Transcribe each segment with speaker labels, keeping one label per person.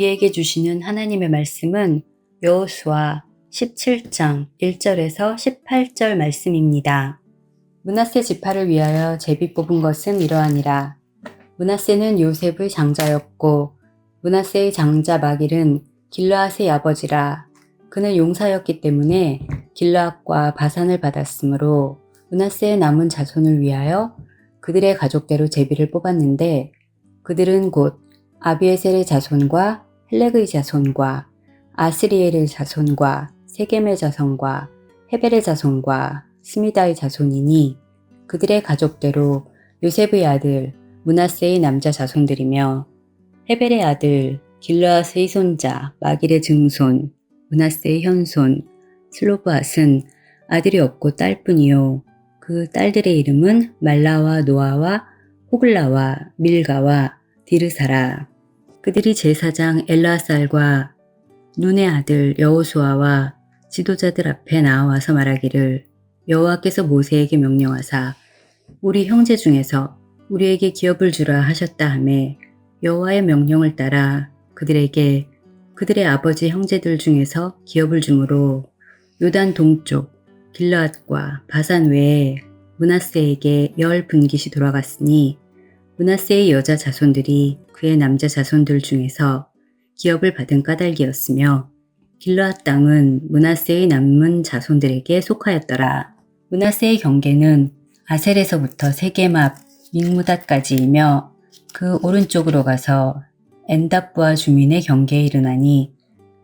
Speaker 1: 우리에게 주시는 하나님의 말씀은 여호수아 17장 1절에서 18절 말씀입니다. 문하세 지파를 위하여 제비 뽑은 것은 이러하니라. 문하세는 요셉의 장자였고 문하세의 장자 마길은 길르앗의 아버지라. 그는 용사였기 때문에 길르앗과 바산을 받았으므로 문하세의 남은 자손을 위하여 그들의 가족대로 제비를 뽑았는데 그들은 곧 아비에셀의 자손과 헬렉의 자손과 아스리엘의 자손과 세겜의 자손과 헤벨의 자손과 스미다의 자손이니 그들의 가족대로 요셉의 아들 문하세의 남자 자손들이며 헤벨의 아들 길르앗의 손자 마길의 증손 문하세의 현손 슬로브앗은 아들이 없고 딸뿐이요. 그 딸들의 이름은 말라와 노아와 호글라와 밀가와 디르사라 그들이 제사장 엘라살과 눈의 아들 여호수아와 지도자들 앞에 나와서 말하기를 여호와께서 모세에게 명령하사 우리 형제 중에서 우리에게 기업을 주라 하셨다 하매 여호와의 명령을 따라 그들에게 그들의 아버지 형제들 중에서 기업을 주므로 요단 동쪽 길라앗과 바산 외에 문하세에게 열 분깃이 돌아갔으니 문하세의 여자 자손들이 그의 남자 자손들 중에서 기업을 받은 까닭이었으며 길르앗 땅은 문하세의 남은 자손들에게 속하였더라. 문하세의 경계는 아셀에서부터 세겜 앞 믹무닷까지이며 그 오른쪽으로 가서 엔답부아 주민의 경계에 이르나니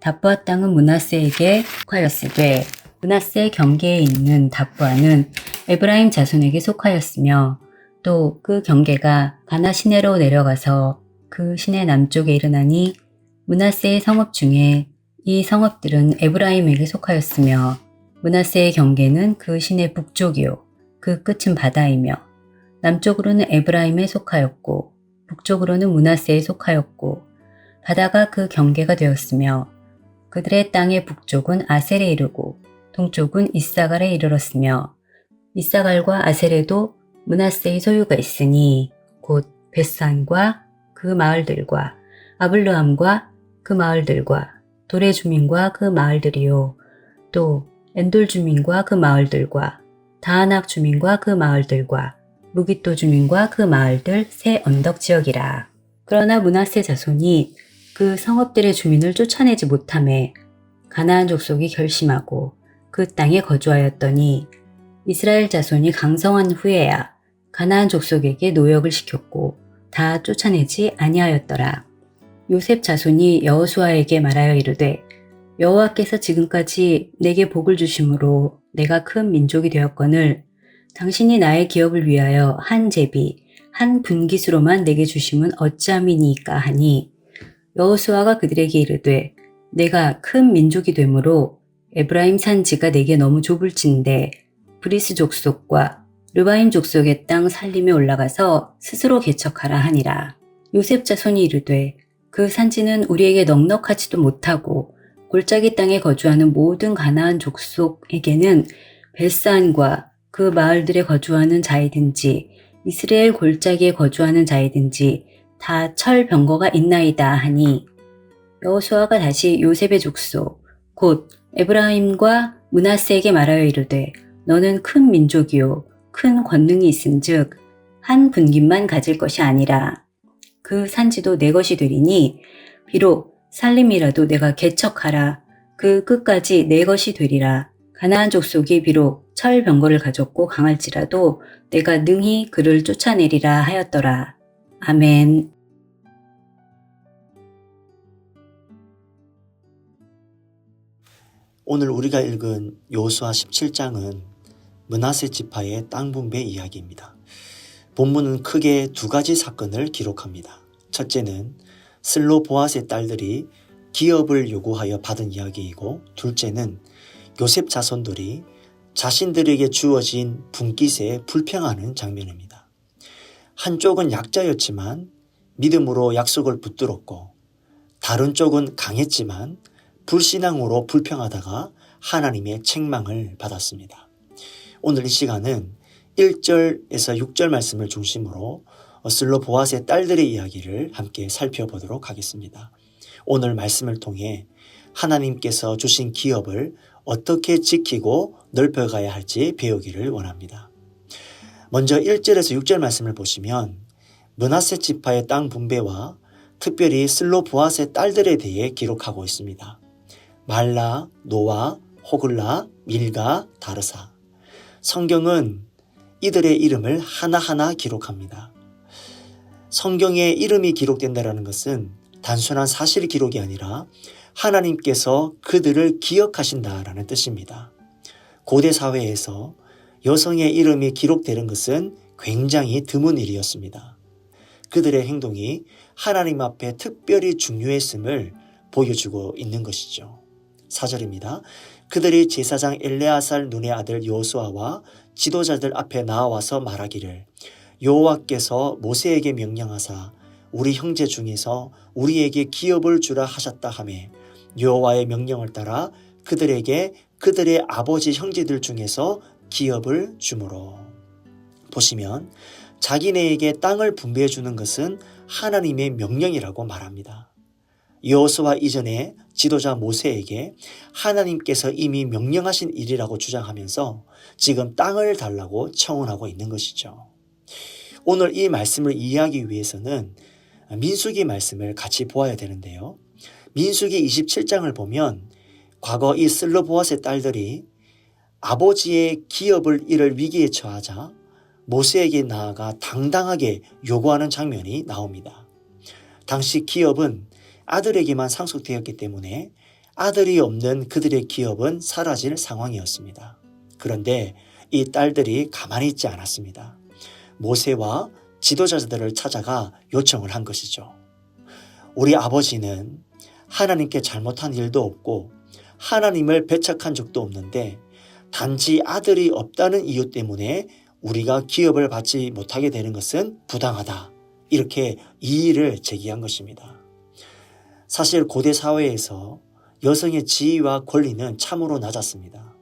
Speaker 1: 답부아 땅은 문하세에게 속하였으되 문하세 경계에 있는 답부아는 에브라임 자손에게 속하였으며 또 그 경계가 가나 시내로 내려가서 그 시내 남쪽에 이르나니 문하세의 성읍 중에 이 성읍들은 에브라임에게 속하였으며 문하세의 경계는 그 시내 북쪽이요 그 끝은 바다이며 남쪽으로는 에브라임에 속하였고 북쪽으로는 문하세에 속하였고 바다가 그 경계가 되었으며 그들의 땅의 북쪽은 아셀에 이르고 동쪽은 이사갈에 이르렀으며 이사갈과 아셀에도 문하세의 소유가 있으니 곧 벳산과 그 마을들과 아블르함과 그 마을들과 도레 주민과 그 마을들이요 또 엔돌 주민과 그 마을들과 다하낙 주민과 그 마을들과 무기토 주민과 그 마을들 새 언덕 지역이라. 그러나 문하세 자손이 그 성읍들의 주민을 쫓아내지 못함에 가나안 족속이 결심하고 그 땅에 거주하였더니 이스라엘 자손이 강성한 후에야 가나안 족속에게 노역을 시켰고 다 쫓아내지 아니하였더라. 요셉 자손이 여호수아에게 말하여 이르되 여호와께서 지금까지 내게 복을 주심으로 내가 큰 민족이 되었거늘 당신이 나의 기업을 위하여 한 제비 한 분깃으로만 내게 주심은 어찌함이니까 하니 여호수아가 그들에게 이르되 내가 큰 민족이 되므로 에브라임 산지가 내게 너무 좁을진데 브리스 족속과 르바임 족속의 땅 살림에 올라가서 스스로 개척하라 하니라. 요셉 자손이 이르되 그 산지는 우리에게 넉넉하지도 못하고 골짜기 땅에 거주하는 모든 가나안 족속에게는 벳산과 그 마을들에 거주하는 자이든지 이스라엘 골짜기에 거주하는 자이든지 다 철병거가 있나이다 하니 여호수아가 다시 요셉의 족속 곧 에브라임과 문하세에게 말하여 이르되 너는 큰 민족이요 큰 권능이 있은즉 한 분깃만 가질 것이 아니라 그 산지도 내 것이 되리니 비록 살림이라도 내가 개척하라. 그 끝까지 내 것이 되리라. 가나안 족속이 비록 철 병거를 가졌고 강할지라도 내가 능히 그를 쫓아내리라 하였더라. 아멘.
Speaker 2: 오늘 우리가 읽은 요수아 17장은 문하세 지파의 땅 분배 이야기입니다. 본문은 크게 두 가지 사건을 기록합니다. 첫째는 슬로보아스의 딸들이 기업을 요구하여 받은 이야기이고 둘째는 요셉 자손들이 자신들에게 주어진 분깃에 불평하는 장면입니다. 한쪽은 약자였지만 믿음으로 약속을 붙들었고 다른 쪽은 강했지만 불신앙으로 불평하다가 하나님의 책망을 받았습니다. 오늘 이 시간은 1절에서 6절 말씀을 중심으로 슬로 보아스의 딸들의 이야기를 함께 살펴보도록 하겠습니다. 오늘 말씀을 통해 하나님께서 주신 기업을 어떻게 지키고 넓혀가야 할지 배우기를 원합니다. 먼저 1절에서 6절 말씀을 보시면 문하세 지파의 땅 분배와 특별히 슬로 보아스의 딸들에 대해 기록하고 있습니다. 말라, 노아, 호글라, 밀가, 다르사. 성경은 이들의 이름을 하나하나 기록합니다. 성경에 이름이 기록된다는 것은 단순한 사실 기록이 아니라 하나님께서 그들을 기억하신다라는 뜻입니다. 고대 사회에서 여성의 이름이 기록되는 것은 굉장히 드문 일이었습니다. 그들의 행동이 하나님 앞에 특별히 중요했음을 보여주고 있는 것이죠. 4절입니다. 그들이 제사장 엘레아살 눈의 아들 요수아와 지도자들 앞에 나와서 말하기를 여호와께서 모세에게 명령하사 우리 형제 중에서 우리에게 기업을 주라 하셨다 하매 여호와의 명령을 따라 그들에게 그들의 아버지 형제들 중에서 기업을 주므로 보시면 자기네에게 땅을 분배해 주는 것은 하나님의 명령이라고 말합니다. 여호수아 이전에 지도자 모세에게 하나님께서 이미 명령하신 일이라고 주장하면서 지금 땅을 달라고 청원하고 있는 것이죠. 오늘 이 말씀을 이해하기 위해서는 민수기 말씀을 같이 보아야 되는데요. 민수기 27장을 보면 과거 이 슬로보아스의 딸들이 아버지의 기업을 잃을 위기에 처하자 모세에게 나아가 당당하게 요구하는 장면이 나옵니다. 당시 기업은 아들에게만 상속되었기 때문에 아들이 없는 그들의 기업은 사라질 상황이었습니다. 그런데 이 딸들이 가만히 있지 않았습니다. 모세와 지도자들을 찾아가 요청을 한 것이죠. 우리 아버지는 하나님께 잘못한 일도 없고 하나님을 배척한 적도 없는데 단지 아들이 없다는 이유 때문에 우리가 기업을 받지 못하게 되는 것은 부당하다. 이렇게 이의를 제기한 것입니다. 사실 고대 사회에서 여성의 지위와 권리는 참으로 낮았습니다.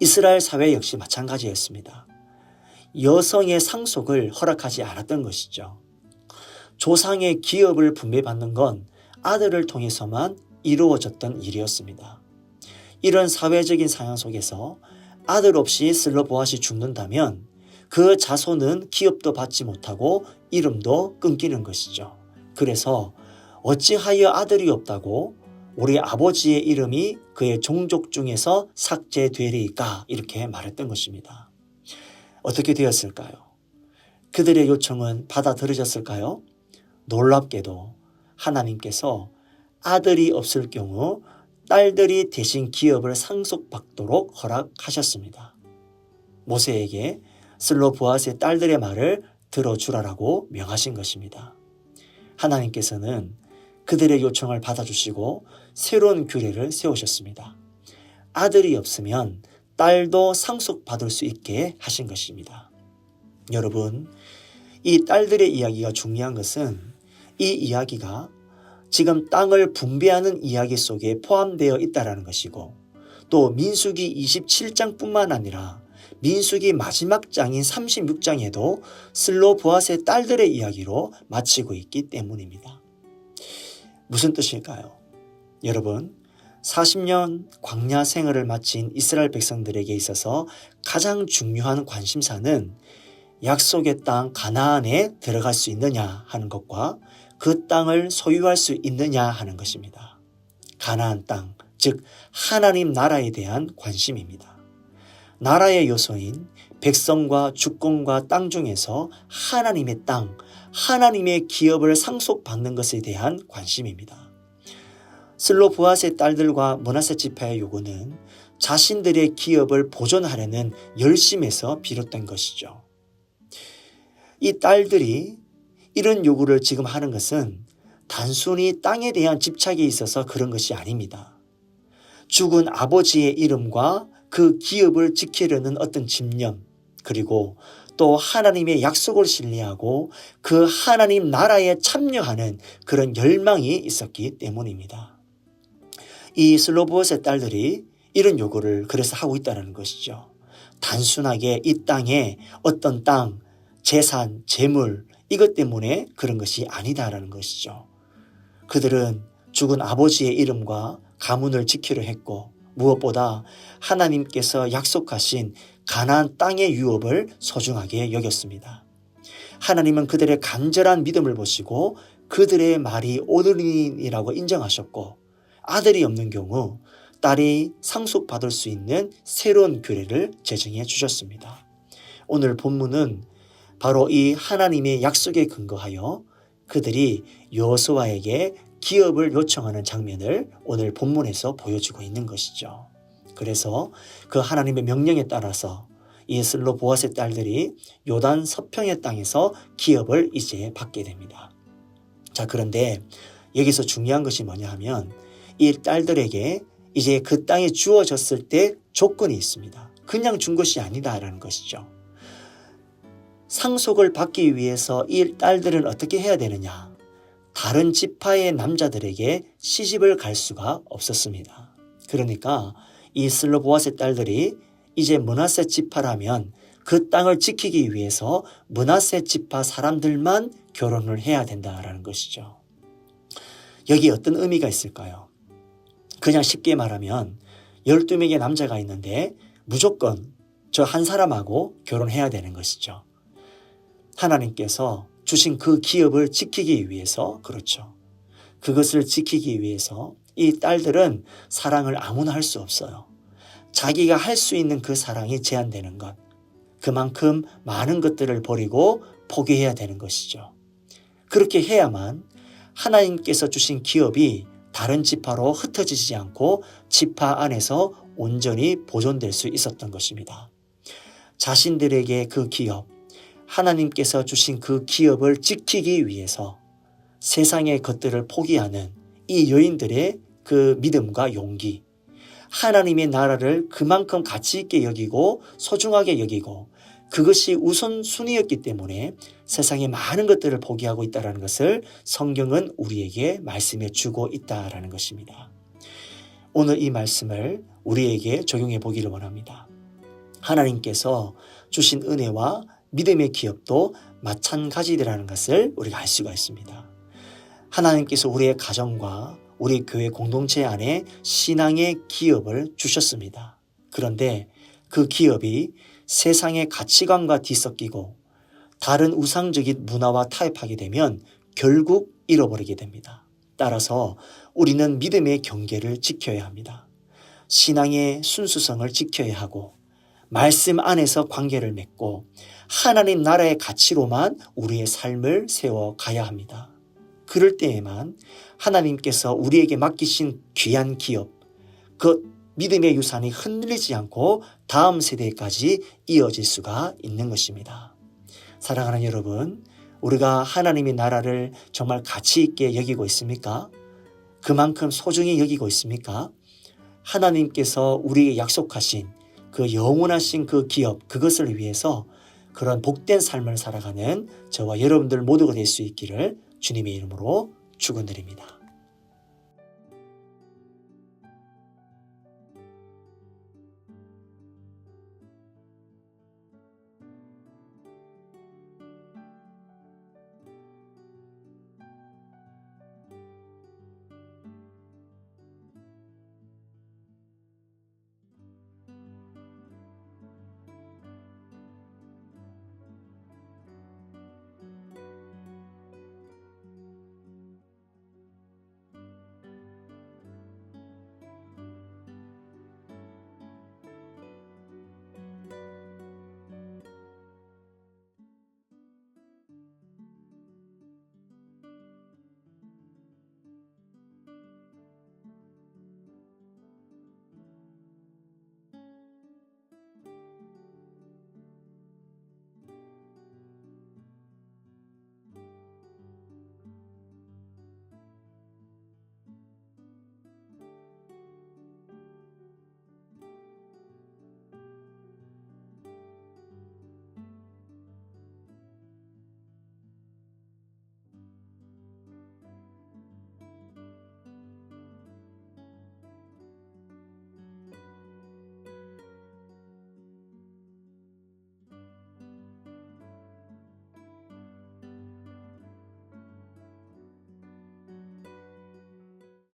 Speaker 2: 이스라엘 사회 역시 마찬가지였습니다. 여성의 상속을 허락하지 않았던 것이죠. 조상의 기업을 분배받는 건 아들을 통해서만 이루어졌던 일이었습니다. 이런 사회적인 상황 속에서 아들 없이 슬로보아시 죽는다면 그 자손은 기업도 받지 못하고 이름도 끊기는 것이죠. 그래서 어찌하여 아들이 없다고 우리 아버지의 이름이 그의 종족 중에서 삭제되리까 이렇게 말했던 것입니다. 어떻게 되었을까요? 그들의 요청은 받아들여졌을까요? 놀랍게도 하나님께서 아들이 없을 경우 딸들이 대신 기업을 상속받도록 허락하셨습니다. 모세에게 슬로보아스의 딸들의 말을 들어주라라고 명하신 것입니다. 하나님께서는 그들의 요청을 받아주시고 새로운 규례를 세우셨습니다. 아들이 없으면 딸도 상속받을 수 있게 하신 것입니다. 여러분, 이 딸들의 이야기가 중요한 것은 이 이야기가 지금 땅을 분배하는 이야기 속에 포함되어 있다라는 것이고 또 민수기 27장뿐만 아니라 민수기 마지막 장인 36장에도 슬로보아스의 딸들의 이야기로 마치고 있기 때문입니다. 무슨 뜻일까요? 여러분, 40년 광야 생활을 마친 이스라엘 백성들에게 있어서 가장 중요한 관심사는 약속의 땅 가나안에 들어갈 수 있느냐 하는 것과 그 땅을 소유할 수 있느냐 하는 것입니다. 가나안 땅, 즉 하나님 나라에 대한 관심입니다. 나라의 요소인 백성과 주권과 땅 중에서 하나님의 땅, 하나님의 기업을 상속받는 것에 대한 관심입니다. 슬로보아스의 딸들과 문하세 지파의 요구는 자신들의 기업을 보존하려는 열심에서 비롯된 것이죠. 이 딸들이 이런 요구를 지금 하는 것은 단순히 땅에 대한 집착이 있어서 그런 것이 아닙니다. 죽은 아버지의 이름과 그 기업을 지키려는 어떤 집념, 그리고 또 하나님의 약속을 신뢰하고 그 하나님 나라에 참여하는 그런 열망이 있었기 때문입니다. 이 슬로보스의 딸들이 이런 요구를 그래서 하고 있다는 것이죠. 단순하게 이 땅에 어떤 땅, 재산, 재물, 이것 때문에 그런 것이 아니다라는 것이죠. 그들은 죽은 아버지의 이름과 가문을 지키려 했고 무엇보다 하나님께서 약속하신 가나안 땅의 유업을 소중하게 여겼습니다. 하나님은 그들의 간절한 믿음을 보시고 그들의 말이 오늘이라고 인정하셨고 아들이 없는 경우 딸이 상속받을 수 있는 새로운 규례를 제정해 주셨습니다. 오늘 본문은 바로 이 하나님의 약속에 근거하여 그들이 여호수아에게 기업을 요청하는 장면을 오늘 본문에서 보여주고 있는 것이죠. 그래서 그 하나님의 명령에 따라서 이 슬로 보아스의 딸들이 요단 서평의 땅에서 기업을 이제 받게 됩니다. 자, 그런데 여기서 중요한 것이 뭐냐 하면 이 딸들에게 이제 그 땅에 주어졌을 때 조건이 있습니다. 그냥 준 것이 아니다라는 것이죠. 상속을 받기 위해서 이 딸들은 어떻게 해야 되느냐? 다른 지파의 남자들에게 시집을 갈 수가 없었습니다. 그러니까 이 슬로보아스의 딸들이 이제 문하세 지파라면 그 땅을 지키기 위해서 문하세 지파 사람들만 결혼을 해야 된다라는 것이죠. 여기 어떤 의미가 있을까요? 그냥 쉽게 말하면 12명의 남자가 있는데 무조건 저 한 사람하고 결혼해야 되는 것이죠. 하나님께서 주신 그 기업을 지키기 위해서 그렇죠. 그것을 지키기 위해서 이 딸들은 사랑을 아무나 할 수 없어요. 자기가 할 수 있는 그 사랑이 제한되는 것. 그만큼 많은 것들을 버리고 포기해야 되는 것이죠. 그렇게 해야만 하나님께서 주신 기업이 다른 지파로 흩어지지 않고 지파 안에서 온전히 보존될 수 있었던 것입니다. 자신들에게 그 기업, 하나님께서 주신 그 기업을 지키기 위해서 세상의 것들을 포기하는 이 여인들의 그 믿음과 용기, 하나님의 나라를 그만큼 가치 있게 여기고 소중하게 여기고 그것이 우선순위였기 때문에 세상의 많은 것들을 포기하고 있다는 것을 성경은 우리에게 말씀해 주고 있다라는 것입니다. 오늘 이 말씀을 우리에게 적용해 보기를 원합니다. 하나님께서 주신 은혜와 믿음의 기업도 마찬가지라는 것을 우리가 알 수가 있습니다. 하나님께서 우리의 가정과 우리 교회 공동체 안에 신앙의 기업을 주셨습니다. 그런데 그 기업이 세상의 가치관과 뒤섞이고 다른 우상적인 문화와 타협하게 되면 결국 잃어버리게 됩니다. 따라서 우리는 믿음의 경계를 지켜야 합니다. 신앙의 순수성을 지켜야 하고 말씀 안에서 관계를 맺고 하나님 나라의 가치로만 우리의 삶을 세워 가야 합니다. 그럴 때에만 하나님께서 우리에게 맡기신 귀한 기업, 그 믿음의 유산이 흔들리지 않고 다음 세대까지 이어질 수가 있는 것입니다. 사랑하는 여러분, 우리가 하나님의 나라를 정말 가치 있게 여기고 있습니까? 그만큼 소중히 여기고 있습니까? 하나님께서 우리에게 약속하신 그 영원하신 그 기업, 그것을 위해서 그런 복된 삶을 살아가는 저와 여러분들 모두가 될 수 있기를 주님의 이름으로 축원드립니다.